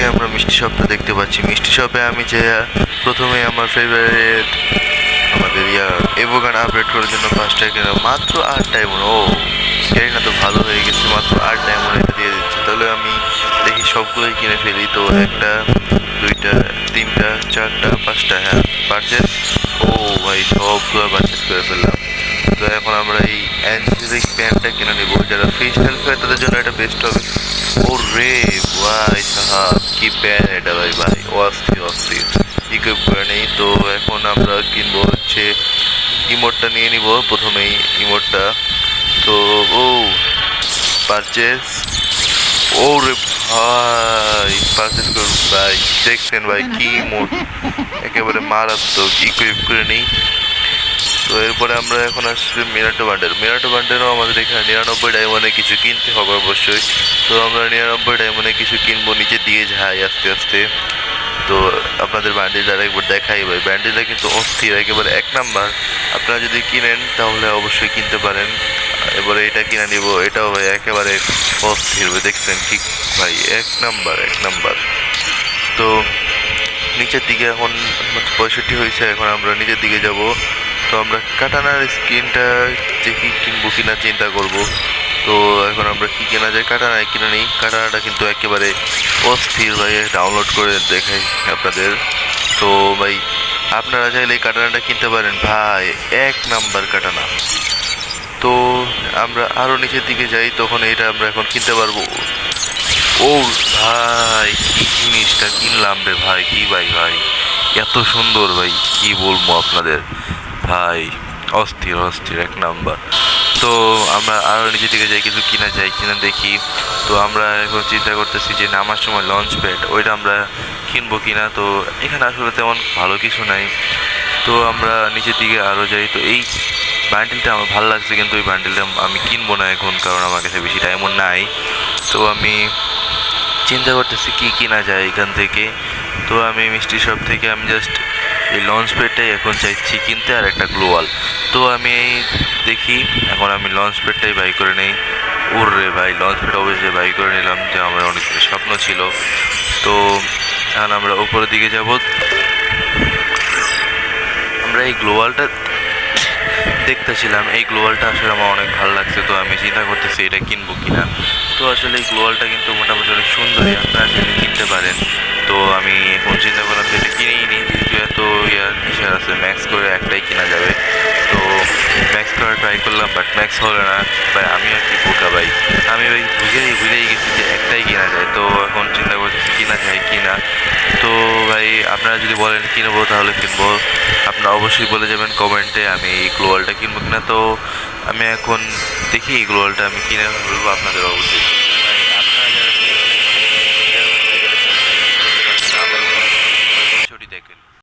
আগে আমরা মিষ্টি শপটা দেখতে পাচ্ছি। মিষ্টি শপে আমি যে প্রথমে আমার ফেভারিট আমাদের ইয়া এভোগান আপডেট করার জন্য পাঁচটা কিনা মাত্র আট ডায়মন্ড ও, জানি না তো ভালো হয়ে গেছে, মাত্র আট ডায়মন্ড এটা দিয়ে দিচ্ছে। তাহলে আমি দেখি সবগুলোই কিনে ফেলি। তো একটা, দুইটা, তিনটা, চারটা, পাঁচটা হ্যাঁ পারচেস ও ভাই, সবগুলো পারচেস করে ফেললাম। তো এখন আমরা এই অ্যান্সিলিক প্যান্টটা কিনে নেব। যারা ফ্রি স্টাইল খায় তাদের জন্য এটা বেস্ট হবে। ও রে ভাই, সাহাব। কি প্যান এটা ভাই ভাই অস্থির অস্থির ইকুইপ করে নেই তো এখন আমরা কিনবো হচ্ছে ইমোটটা নিয়ে নিব প্রথমেই ইমোটটা তো ও পারচেস ও রে ভাই পারচেস করুন ভাই দেখছেন ভাই কি ইমোট একেবারে মারাত্মক ইকুইপ করে নেই তো এরপরে আমরা এখন আসছি মিরাটো বান্ডেল। মিরাটো বান্ডেলও আমাদের এখানে নিরানব্বই ডায়মন্ডে কিছু কিনতে হবে অবশ্যই। তো আমরা নিরানব্বই ডায়মন্ডে কিছু কিনবো, নিচে দিয়ে যাই আস্তে আস্তে। তো আপনাদের ব্যান্ডেলটা একবার দেখাই ভাই। ব্যান্ডেলটা কিন্তু অস্থির, একেবারে এক নাম্বার। আপনারা যদি কিনেন, তাহলে অবশ্যই কিনতে পারেন। এবারে এটা কিনে নিব, এটাও ভাই একেবারে অস্থির ভাই, দেখছেন ঠিক ভাই, এক নাম্বার এক নাম্বার। তো নিচের দিকে এখন পঁয়ষট্টি হয়েছে, এখন আমরা নিচের দিকে যাব। তো আমরা কাটানার স্ক্রিনটা দেখি কিনবো কিনা চিন্তা করব। তো এখন আমরা কি কেনা যায়? কাটানায় কিনে নিই। কাটানাটা কিন্তু একেবারে অস্থির ভাই ডাউনলোড করে দেখাই আপনাদের। তো ভাই, আপনারা চাইলে এই কাটানাটা কিনতে পারেন। ভাই, এক নাম্বার কাটানা। তো আমরা আরও নিচের দিকে যাই, তখন এটা আমরা এখন কিনতে পারব। ও ভাই, কি জিনিসটা কিনলাম রে ভাই, কি ভাই ভাই? এত সুন্দর ভাই, কি বলব আপনাদের? ভাই, অস্থির অস্থির, এক নাম্বার। তো আমরা আরও নিচের দিকে যাই, কিছু কিনা যাই, কিনা দেখি। তো আমরা এখন চিন্তা করতেছি যে নামার সময় লঞ্চ প্যাড ওইটা আমরা কিনবো কিনা। তো এখানে আসলে তেমন ভালো কিছু নাই। তো আমরা নিচের দিকে আরও যাই। তো এই বান্ডেলটা আমার ভালো লাগছে, কিন্তু ওই বান্ডেলটা আমি কিনবো না এখন, কারণ আমার কাছে বেশি টাইমও নাই। তো আমি চিন্তা করতেছি কি কিনা যায় এখান থেকে। তো আমি মিষ্টি শপ থেকে আমি জাস্ট এই লঞ্চ প্যাডটাই এখন চাইছি কিনতে আর একটা গ্লোয়াল তো আমি এই দেখি, এখন আমি লঞ্চ প্যাডটাই বাই করে নেই। উর্রে ভাই লঞ্চ প্যাড অবশ্যই বাই করে নিলাম, যে আমার অনেক স্বপ্ন ছিল। তো এখন আমরা উপরের দিকে যাব। আমরা এই গ্লোয়ালটা দেখতেছিলাম। এই গ্লোয়ালটা আসলে আমার অনেক ভালো লাগছে, তো আমি চিন্তা করতেছি এটা কিনবো কিনা। তো আসলে এই গ্লোয়ালটা কিন্তু মোটামুটি অনেক সুন্দরই, আপনারা কিনতে পারেন। তো আমি এখন চিন্তা করলাম যে কিসের আছে ম্যাক্স করে একটাই কিনা যাবে তো ম্যাক্স করার ট্রাই করলাম বাট ম্যাক্স হলো না ভাই আমি আর কি বোকা ভাই আমি ওই বুঝেই ভুলেই গেছি যে একটাই কিনা যায় তো এখন চিন্তা করতেছি কিনা যায় কিনা তো ভাই আপনারা যদি বলেন কিনবো তাহলে কিনবো আপনারা অবশ্যই বলে যাবেন কমেন্টে আমি এই গ্লোয়ালটা কিনবো কিনা তো আমি এখন দেখি এই গ্লোয়ালটা আমি কিনে বলব আপনাদের অবশ্যই